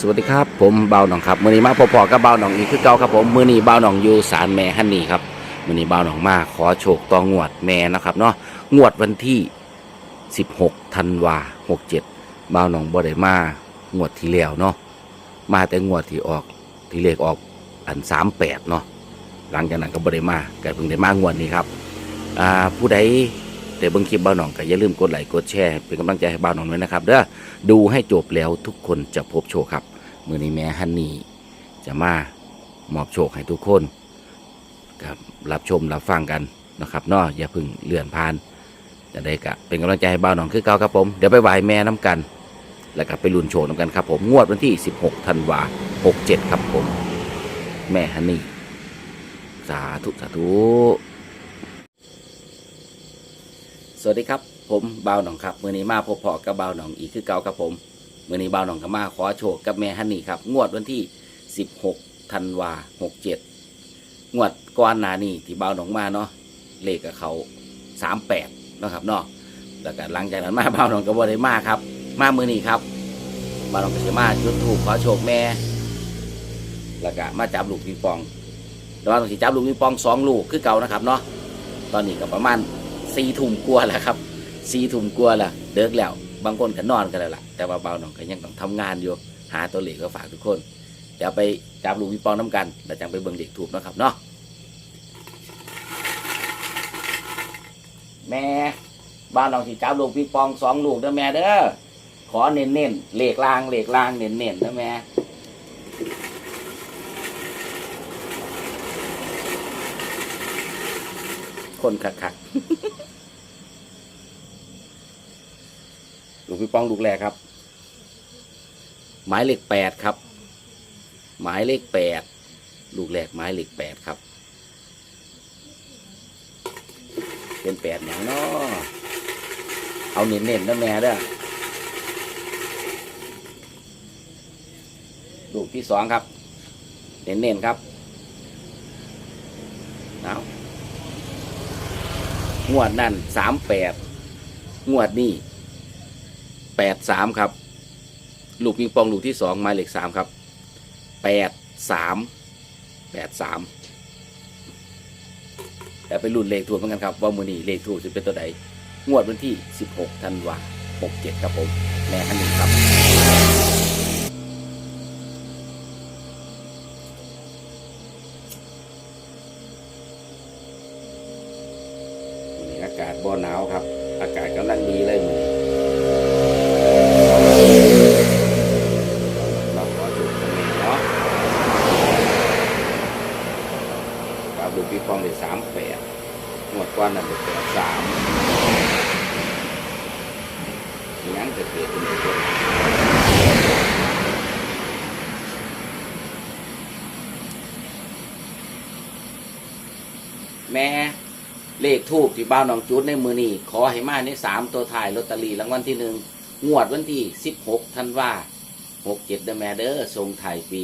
สวัสดีครับผมเบาหนองครับมือนี้มาพอๆกับเบาหนองอีกคือเก่าครับผมมือนี้เบาหนองอยู่ศาลแม่ฮันนี่ครับมือนี้เบาหนองมาขอโชคต่องวดแม่นะครับเนาะงวดวันที่ 16ธันวา67เบาหนองบ่ได้มางวดที่แล้วเนาะมาแต่งวดที่ออกที่เลขออกอัน38เนาะหลังจากนั้นก็บ่ได้มาก็เพิ่งได้มางวดนี้ครับอ่าผู้ใด แต่เบิ่งคลิปเบานหนองก็อย่าลืมกดไลค์กดแชร์เป็นกำลังใจให้เบานหนองด้วยนะครับเด้อดูให้จบแล้วทุกคนจะพบโชคครับมือนี้แม่ฮันนี่จะมามอบโชคให้ทุกคนกับรับชมรับฟังกันนะครับเนาะอย่าเพึ่งเลื่อนผ่านจะได้กะเป็นกำลังใจให้บ้าวหนองคือเก่าครับผมเดี๋ยวไปไหว้แม่น้ำกัน แล้วก็ไปลุ้นโชคน้ำกันครับผมงวดวันที่ 16ธันวา67 ครับผม แม่ฮันนี่สาธุสาธุ สวัสดีครับ ผมบ่าวหนองครับมือนี้มาพบเพาะกับบ่าวหนองอีกคือเก่าครับผมมือนี้บ่าวหนองก็มาขอโชคกับแม่ฮันนี่ครับงวดวันที่ 16ธันวา67งวดก่อนหนานี้ที่บ่าวหนองมาเนาะเลขกับเขา38เนาะครับเนาะแล้วก็หลังจากนั้นมาบ่าวหนองก็บ่ได้มาครับ มามือนี้ครับบ่าวหนองก็จะมาจุดถูกขอโชคแม่ แล้วก็มาจับลูกปิงปอง แต่ว่าต้องจับลูกปิงปองสองลูกคือเก่านะครับเนาะตอนนี้ก็ประมาณ สี่ทุ่มกลัวาแล้วครับสี่ทุ่มกลัวาละเดิกแล้ว บางคนก็นอนกันแล้วล่ะ แต่ว่าเบาหน่องก็ยังต้องทำงานอยู่ หาตัวเลขก็ฝากทุกคนเดี๋ยวไปจับลูกปิปองน้ำกันแล้วจังไปเบิ่งเด็กถูกนะครับเนาะแม่บ้านน้องที่จับลูกปิงปองสองลูกเด้อแม่เด้อขอเน้นเน้นๆเลขลางเหลขลางเน้นเน้นเด้อแม่ คนคักคักลูกปิงปองลูกแรกครับ หมายเลขแปดครับ หมายเลขแปดลูกแรกหมายเลขแปดครับ เป็นแปดอย่างน้อเอาเน้นๆนะแม่เด้อลูกที่สองครับ เน้นๆครับเอา งวดนั่นสามแปดงวดนี่แปดสามครับลูกปิงปองลูกที่สองหมายเลขสามครับแปดสามแปดสามแต่ไปรุ่นเลขถูกเหมือนกันครับ ว่ามือนี้เลขถูกจะเป็นตัวใดงวดวันที่ 16 ธันวา67 ครับผมแม่ฮันหนี่งครับ สามแปดหมวดก้อนนั่นได้แปดสามยังจะเกิดเป็นตัวแม่เลขทูบที่บ้านหนองจุดในมือนี้ขอให้มาในสามตัวถ่ายลอตเตอรี่รางวัลที่หนึ่งงวดวันที่สิบหกธันวาหกเจ็ดเดอแมเด้อทรงไทายปี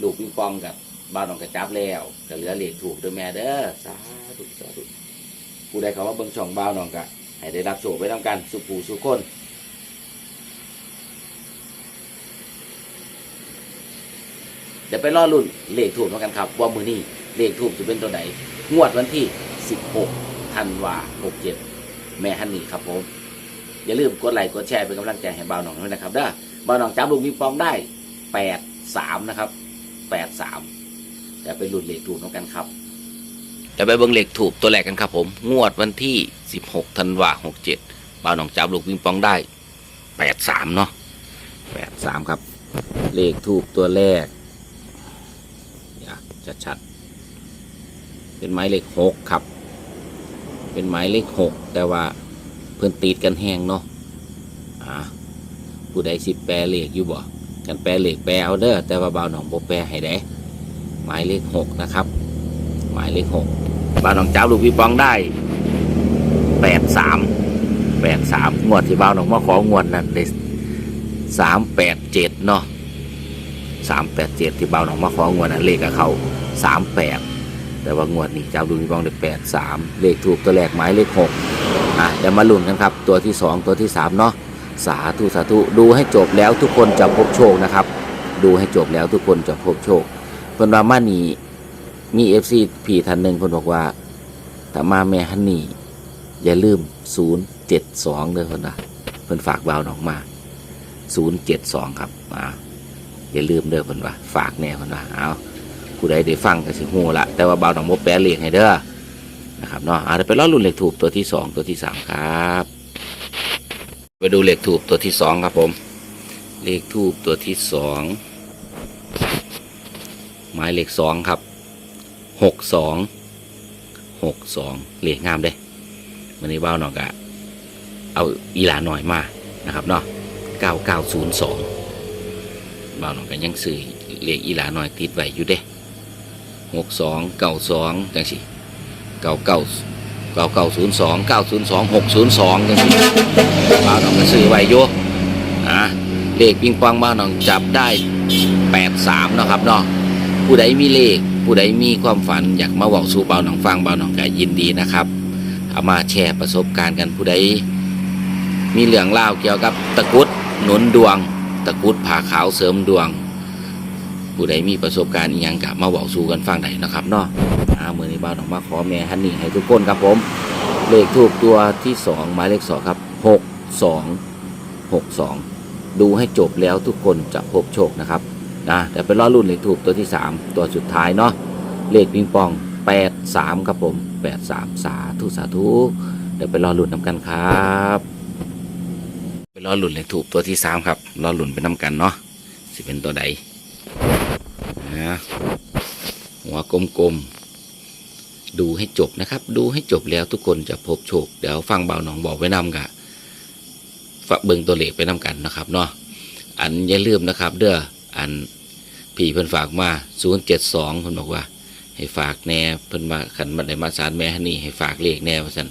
ลูกปิงปองกับ บ้านหนองกระจับแล้วก็เหลือเหลขถูกเดอแม่เด้อสาธุสาธุผู้ใดเขาว่าเบิ่งช่องบ้านหนองกะให้ได้รับโชคไว้ทำกันสุผูสุคนเดี๋ยวไปรอรุ่นเลขถูกเหมือนกันครับ ว่ามือนี้เลขถูกจะเป็นตัวไหนงวดวันที่ 16ธันวา67 แม่ฮันนี่ครับผม อย่าลืมกดไลค์กดแชร์เป็นกำลังใจให้บ่าวหนองด้วยนะครับเด้อบ่าวหนองจับลูกปิงปองได้ 83 นะครับ 83 จะไปลุ้นเลขถูกน้กันครับจะไปเบิ่งเลขถูกตัวแรกกันครับผม งวดวันที่ 16ธันวา67บ่าวหนองจับลูกปิงปองได้83เนาะ83ครับ เลขถูกตัวแรกอย่าชัด เป็นไม้เลขหกครับ เป็นไม้เลขหกแต่ว่าเพื่อนติดกันแห้งเนาะอ่าผู้ใดสิแปลเลขอยู่บ่กันแปลเลขแปลเอาเด้อแต่ว่าบ่าวหนองบ่แปลให้ได้ มายเลขหกนะครับ หมายเลขหกบ่าวหนองเจ้าลูกพี่ปองได้แปดสามแปดสามงวดที่บ่าวหนองมาของวดนั้นได้สามแปดเจ็ดเนาะสามแปดเจ็ดที่บ่าวหนองมาของวดนั้นเลขกับเขาสามแปดแต่ว่างวดนี้เจ้าดูมีบองได้แปดสามเลขถูกตัวแรกหมายเลขหกอะเดี๋ยวมาลุ้นกันครับ ตัวที่สองตัวที่สามเนาะสาธุสาธุดูให้จบแล้วทุกคนจะพบโชคนะครับ ดูให้จบแล้วทุกคนจะพบโชค พิ่นว่ามานี่มีเอฟซีผีท่านหนึ่งเพิ่นบอกว่าถ้ามาแม่ฮันนี่อย่าลืม 072เด้อเพิ่นว่าเพิ่นฝากบ่าวน้องมา 072 ครับอ่าอย่าลืมเด้อเพิ่นว่าฝากแน่เพิ่นว่าเอาผู้ใดได้ฟังก็สิฮู้ละแต่ว่าบ่าวน้องบ่แปลเลขให้เด้อนะครับเนาะเอาไปรอรุ่นเลขถูกตัวที่สองตัวที่สามครับ ไปดูเลขถูกตัวที่สองครับผม เลขทูบตัวที่สอง มายเลขสองครับหกสองหกสองเลขงามเด้มันนี้บ้าหนอกะเอาอีหลาหน่อยมานะครับเนาะเก้าเก้าศูนย์สองบ้าหนอกะยังซื้อเลขอีหลาหน่อยติดไว้อยู่เด้หกสองเก้าสองจังสิเก้าเก้าเก้าเก้าศูนย์สองเก้าศูนย์สองหกศูนย์สองจังสิบ้าหนอกะซื้อไว้อยู่อะเลขปิงปองบ้านน้องจับได้แปดสามนาะครับเนาะ ผู้ใดมีเลข ผู้ใดมีความฝันอยากมาบอกสู่เบาหนองฟังเบาหนองก็ยินดีนะครับ เอามาแชร์ประสบการณ์กันผู้ใดมีเรื่องเล่าเกี่ยวกับตะกุดหนุนดวง ตะกุดผ่าขาวเสริมดวง ผู้ใดมีประสบการณ์อีหยังกับมาบอกสู่กันฟังได้นะครับเนาะอ่ามือนี้เบาหนองมาขอแม่ฮันนี่ให้ทุกคนครับผม เลขถูกตัวที่สองหมายเลขสองครับหกสองหกสองดูให้จบแล้วทุกคนจะพบโชคนะครับ นะเดี๋ยวไปรอรุ่นเลขถูกตัวที่ 3 ตัวสุดท้ายเนาะเลขปิงปอง 83 ครับผม 83 สาธุสาธุเดี๋ยวไปรอรุ่นนำกันครับไปรอรุ่นเลขถูกตัวที่ 3 ครับรอรุ่นไปนำกันเนาะสิเป็นตัวใดนะหัวกลมๆดูให้จบนะครับ ดูให้จบแล้วทุกคนจะพบโชคเดี๋ยวฟังเบาหนองบอกไว้นำกะฝากเบิ่งตัวเลขไปน้ากันนะครับเนาะอันอย่าลืมนะครับ เด้อ อันพี่เพิ่นฝากมา072เพิ่นบอกว่า ให้ฝากแน่เพิ่นมาขันมาได้มาสารแม่ฮันนี่ให้ฝากเลขแน่ว่าซั่น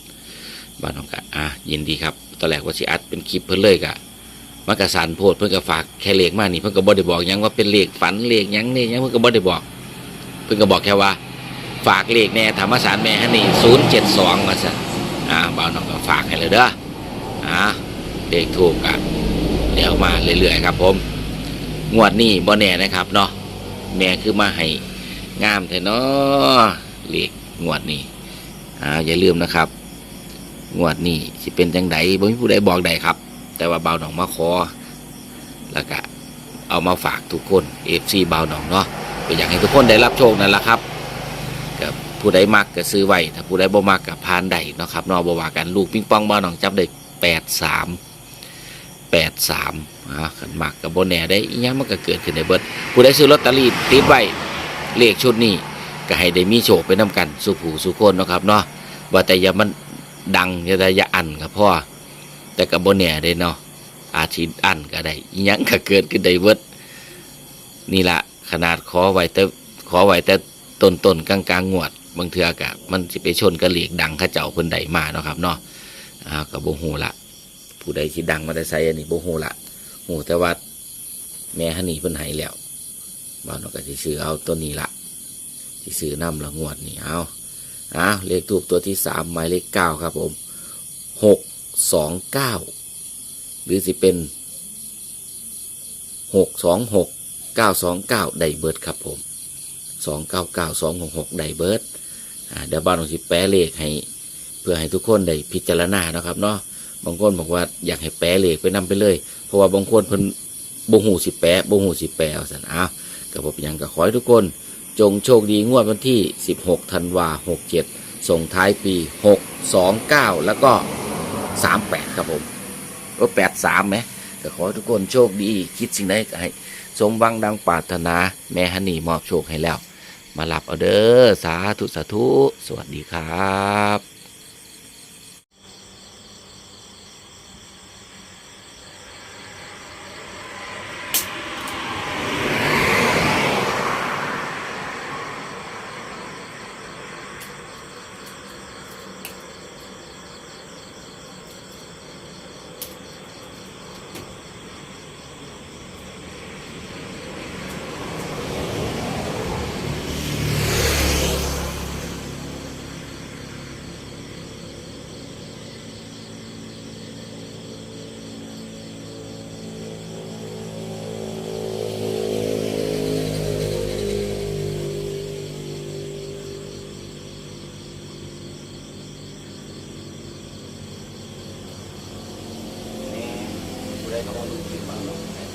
บ้านน้องกะอะยินดีครับตอนแรกว่าสิอัดเป็นคลิปเพิ่นเลยกะมันกะสารโพดเพิ่นก็ฝากแค่เลขมานี่เพิ่นก็บ่ได้บอกยังว่าเป็นเลขฝันเลขยังนี่ยังเพิ่นก็บ่ได้บอก เพิ่นก็บอกแค่ว่า ฝากเลขแน่ถามมาสารแม่ฮันนี่072ว่าซั่นอ่าบ้านน้องก็ฝากให้เลยเด้ออ่าเลขถูกอะเดี๋ยวมาเรื่อยๆครับผม งวดนี้บ่แน่นะครับเนาะแม่คือมาให้งามแต่เนาะเลขงวดนี้อ่าอย่าลืมนะครับ งวดนี้สิเป็นจังไดบ่มีผู้ใดบอกใดครับ แต่ว่าเบาหนองมาขอแล้วก็เอามาฝากทุกคนเอฟซีเบาหนองเนาะก็อยากให้ทุกคนได้รับโชคนั่นแหละครับกับผู้ใดมักก็ซื้อไว้ถ้าผู้ใดบ่มักก็พานได้เนาะครับเนาะบ่ว่ากันลูกปิงปองเบาหนองจับได้แปดสามแปดสาม อ่าขันหมักกับโบแหน่ได้อีหยังมันก็เกิดขึ้นในเบิดผู้ได้ซื้อลอตเตอรี่ติดไว้เลขชุดนี้ก็ให้ได้มีโชคไปน้ากันสุผูสุคนเนาะครับเนาะว่าแต่อย่ามันดังอย่าได้อย่าอันครับพ่อแต่กับโบแหน่ได้เนาะอาชีพอันก็ได้อีหยังก็เกิดขึ้นได้เบิดนี่ละขนาดขอไว้แต่ขอไว้แต่ต้นต้นกลางกลางงวดบางเทือกะมันสิไปชนกับเหล็กดังข้าเจ้าเพิ่นใดมาเนาะครับเนาะอ่ากับโบหูละผู้ใดที่ดังมาได้ใส่อันนี้โบโหละ หแต่ว่าแม่ฮันนี่เพิ่นให้แล้วบ้านเราก็สิซื้อเอาตัวนี้ละสิซื้อน้ำละงวดนี่เอาเอาเลขทูกตัวที่สามหมายเลขเก้าครับผมหกสองเก้าหรือสิเป็นหกสองหกเก้าสองเก้าไดเบิร์ดครับผมสองเก้าเก้าสองหกหกไดเบิร์ดเดี๋ยวบ้านเราสิแปะเลขให้เพื่อให้ทุกคนได้พิจารณาเนาะครับเนาะ บางคนบอกว่าอยากให้แปะเลขไปนํไปเลย เพราะว่าบางคนเพิ่นบ่หูสิแปะบ่หูสิแปะเอาซั่นอ้าวก็บ่เป็นหยังก็ขอให้ทุกคน จงโชคดีงวดวันที่ 16ธันวา67 ส่งท้ายปี 629 แล้วก็ 38 ครับผมก็83ไหมก็ขอให้ทุกคนโชคดีคิดสิ่งใดก็ให้สมหวังดังปรารถนา แม่ฮันนี่มอบโชคให้แล้ว มาหลับเอาเด้อสาธุสาธุ สวัสดีครับ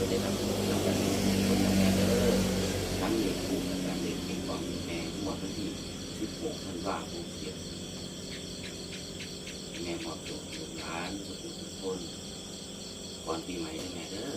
เราแต่ตัวได้ทำตัวเราแบบคนทำงานเด้อทั้งเด็กถูกและเด็กเก่งกว่าแม่หมดพื้นที่สิบหกธันวาคมเจ็ดแม่หมอบจบลูกหลานทุกคนก่อนปีใหม่ได้แม่เด้อ